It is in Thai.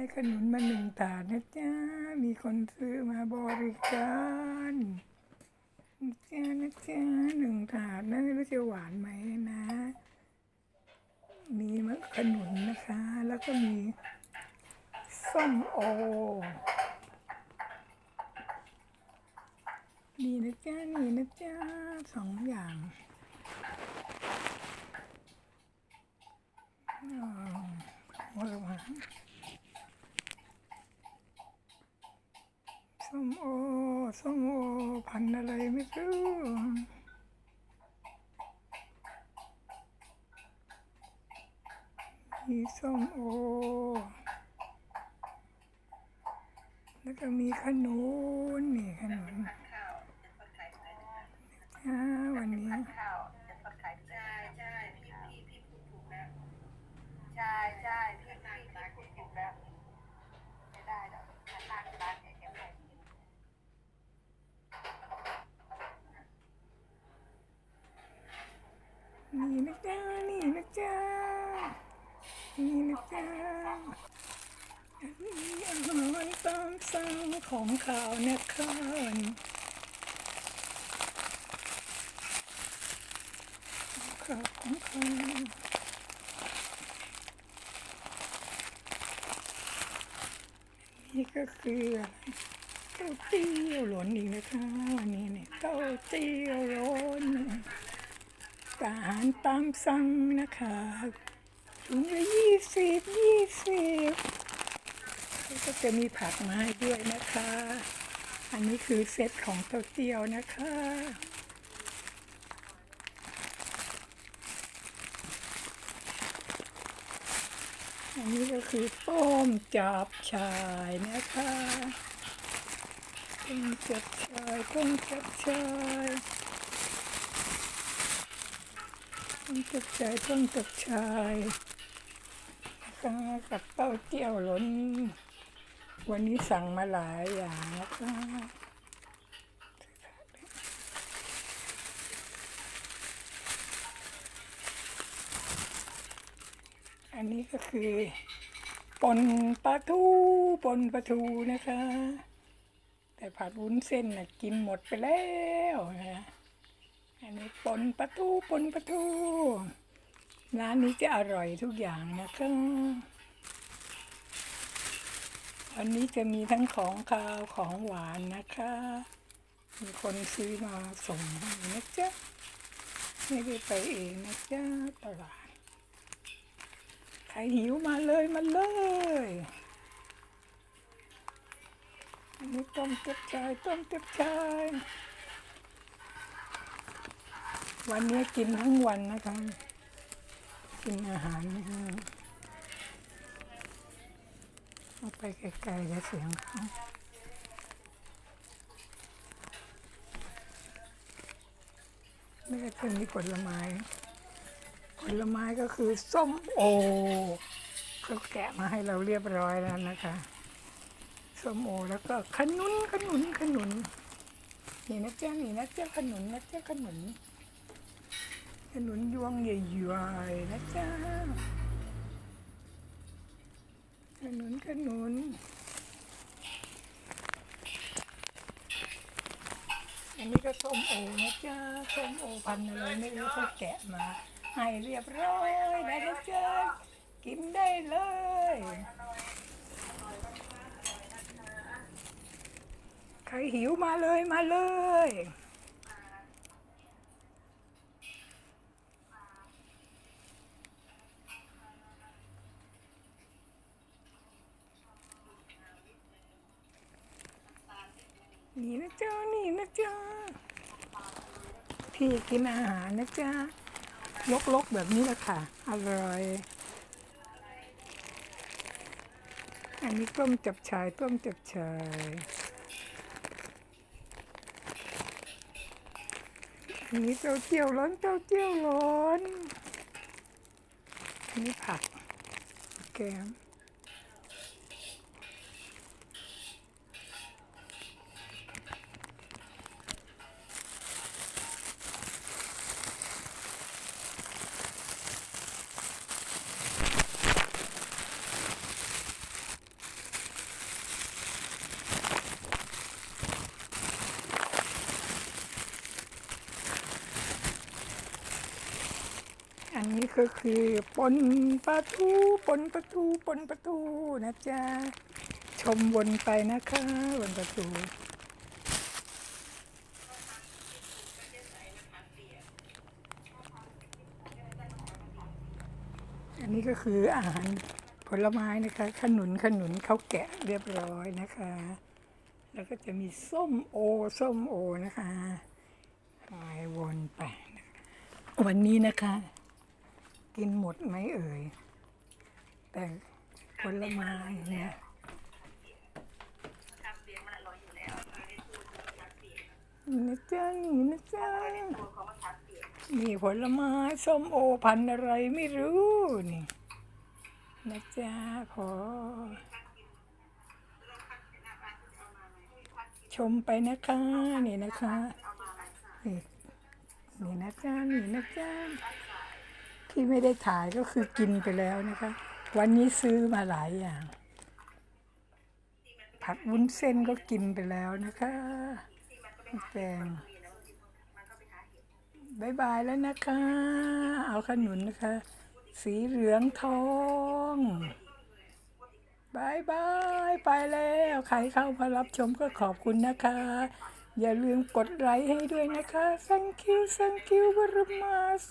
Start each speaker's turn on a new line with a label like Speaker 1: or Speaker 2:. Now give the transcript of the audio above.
Speaker 1: ได้ขนุนมาหนึ่งถาดนะจ๊ะ มีคนซื้อมาบริการนะจ๊ะนะจ๊ะหนึ่งถาดนะไม่รู้จะหวานไหมนะ มีมะขนุนนะคะ แล้วก็มีส้มโอนี่นะจ๊ะนี่นะจ๊ะสองอย่างอ๋อหัวหวานส้มโอ ส้มโอ พันอะไรไม่รู้มีส้มโอ แล้วก็มีขนุนนี่ขนุน
Speaker 2: ข้าวจะทอดไข่ไข่นะคะ
Speaker 1: อ่าวันนี้
Speaker 2: ข้าวจะทอดไข่ใช่ใช่พี่พี่พี่พูดถูกแล้วใช่ใช่พี่พี่พี่พูดถูกแล้วไม่ได้หรอกถ้าตั้งร้านเนี่ยจะไม่กิน
Speaker 1: นี่นะจ๊ะนี่นะจ๊ะนี่นะจ๊ะอันนี้อาหารตามสั่งของข่าวนะคะข่าวของข่าวนี่ก็คือเต้าเจี้ยวหล่นอีกนะคะวันนี้เนี่ยเต้าเจี้ยวหล่น อาหารตามสั่งนะคะถุงละยี่สิบยี่สิบแล้วก็จะมีผักมาให้ด้วยนะคะ อันนี้คือเซตของเต้าเจียวนะคะอันนี้ก็คือต้มจับชายนะคะต้มจับชายต้มจับชาย ต้นจับชายต้นจับชายนะคะกับเต้าเจี้ยวหล้นวันนี้สั่งมาหลายอย่างนะคะอันนี้ก็คือปนปลาทูปนปลาทูนะคะ แต่ผัดวุ้นเส้นน่ะกินหมดไปแล้วนะคะ อันนี้ปนปลาทูปนปลาทูร้านนี้จะอร่อยทุกอย่างนะคะวันนี้จะมีทั้งของคาวของหวานนะคะ มีคนซื้อมาส่งให้นะจ๊ะไม่ได้ไปเองนะจ๊ะตลาด ใครหิวมาเลยมาเลยอันนี้ต้มเจ็บชายต้มเจ็บชาย วันนี้กินทั้งวันนะคะ กินอาหารนะคะเอาไปไกลๆจะเสียงเขาไม่ได้เป็นมีผลไม้ ผลไม้ก็คือส้มโอเขาแกะมาให้เราเรียบร้อยแล้วนะคะส้มโอแล้วก็ขนุนขนุนขนุนนี่นะจ๊ะนี่นะจ๊ะขนุนนะจ๊ะขนุนขนุน ยวงใหญ่ๆนะจ๊ะขนุนขนุน อันนี้ก็ส้มโอนะจ๊ะส้มโอพันอะไรไม่รู้เขาแกะมาให้เรียบร้อยแล้วนะจ๊ะกินได้เลยใครหิวมาเลยมาเลย นี่นะจ๊ะนี่นะจ๊ะพี่กินอาหารนะจ๊ะลกๆแบบนี้แหละค่ะ อร่อย อันนี้ต้มจับชายต้มจับชายอันนี้เต้าเจี้ยวร้อนเต้าเจี้ยวร้อน อันนี้ผักแกง ก็คือปนปลาทูปนปลาทูปนปลาทูนะจ๊ะ ชมวนไปนะคะวนประตูอันนี้ก็คืออาหารผลไม้นะคะ ขนุนขนุนเขาแกะเรียบร้อยนะคะ แล้วก็จะมีส้มโอส้มโอนะคะหายวนไปวันนี้นะคะ กินหมดไหมเอ่ย แต่ผลไม้เนี่ย
Speaker 2: ทำเสียงมันอร่อยอยู่แล้วไม่ได้พูดทำเสียง
Speaker 1: นี่นะจ๊ะนะจ๊ะ
Speaker 2: พูดเขาง
Speaker 1: นี่ผลไม้ส้มโอพันอะไรไม่รู้นี่นะจ๊ะพอชมไปนะคะนี่นะคะนี่นี่นะจ๊ะนี่นะจ๊ะ ที่ไม่ได้ถ่ายก็คือกินไปแล้วนะคะ วันนี้ซื้อมาหลายอย่าง ผัดวุ้นเส้นก็กินไปแล้วนะคะแกงบายบายแล้วนะคะ เอาขนุนนะคะ สีเหลืองทองบายบายไปแล้ว ใครเข้ามารับชมก็ขอบคุณนะคะ อย่าลืมกดไลค์ให้ด้วยนะคะ thank you thank you very much